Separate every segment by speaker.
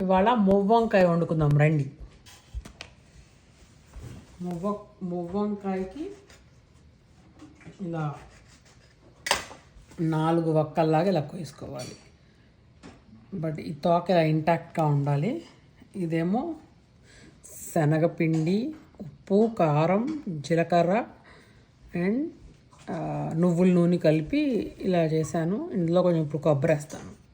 Speaker 1: ఇవాళ మువ్వంకాయ వండుకుందాం రండి. మువ్వ మువ్వంకాయకి ఇలా నాలుగు వక్కల్లాగా ఇలా వేసుకోవాలి బట్ ఈ తోక ఇలా ఇంటాక్ట్గా ఉండాలి. ఇదేమో శనగపిండి ఉప్పు కారం జీలకర్ర అండ్ నువ్వుల నూనె కలిపి ఇలా చేశాను. ఇందులో కొంచెం ఇప్పుడు కొబ్బరి వేస్తాను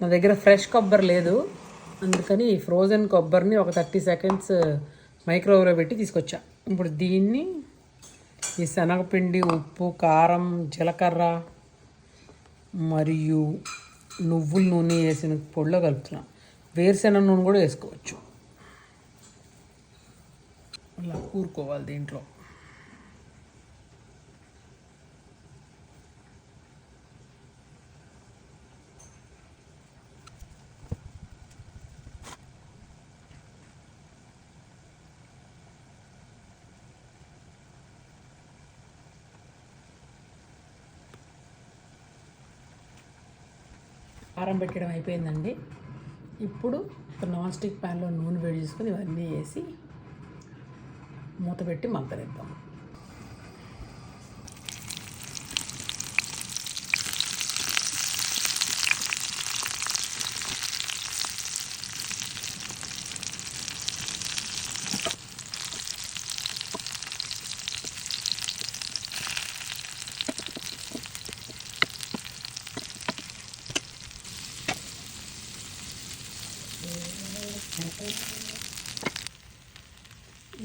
Speaker 1: నా దగ్గర ఫ్రెష్ కొబ్బరి లేదు. అందుకని ఈ ఫ్రోజన్ కొబ్బరిని ఒక థర్టీ సెకండ్స్ మైక్రోవేవ్లో uh, పెట్టి తీసుకొచ్చా. ఇప్పుడు దీన్ని ఈ శనగపిండి ఉప్పు కారం జీలకర్ర మరియు నువ్వుల నూనె వేసిన పొడిలో కలుపుతున్నాం. వేరుశెనగ నూనె కూడా వేసుకోవచ్చు. ఇలా కూరుకోవాలి దీంట్లో. కారం పెట్టడం అయిపోయిందండి. ఇప్పుడు ఒక నాన్ స్టిక్ ప్యాన్లో నూనె వేడి చేసుకొని ఇవన్నీ వేసి మూత పెట్టి మగ్గనిద్దాం.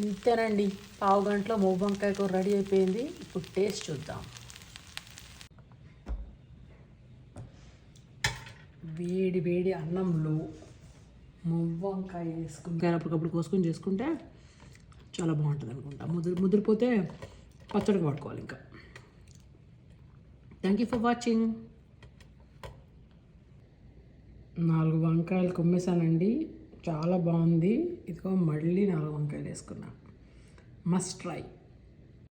Speaker 1: ఇంతేనండి. పావు గంటలో మూడు వంకాయ కూర రెడీ అయిపోయింది. ఇప్పుడు టేస్ట్ చూద్దాం. వేడి వేడి అన్నంలో మువ్వంకాయ వేసుకుని అప్పటికప్పుడు కోసుకొని చేసుకుంటే చాలా బాగుంటుంది అనుకుంటా. ముదిరి ముదిరిపోతే పచ్చడికి పట్టుకోవాలి ఇంకా. థ్యాంక్ యూ ఫర్ వాచింగ్ నాలుగు వంకాయలు కుమ్మేశానండి. చాలా బాగుంది. ఇదిగో మళ్ళీ నాలుగు వంకాయలు వేసుకున్నాను మస్ట్ ట్రై